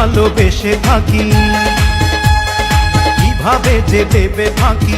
ভালোবেসে থাকি। কীভাবে যে দেবে ফাঁকি?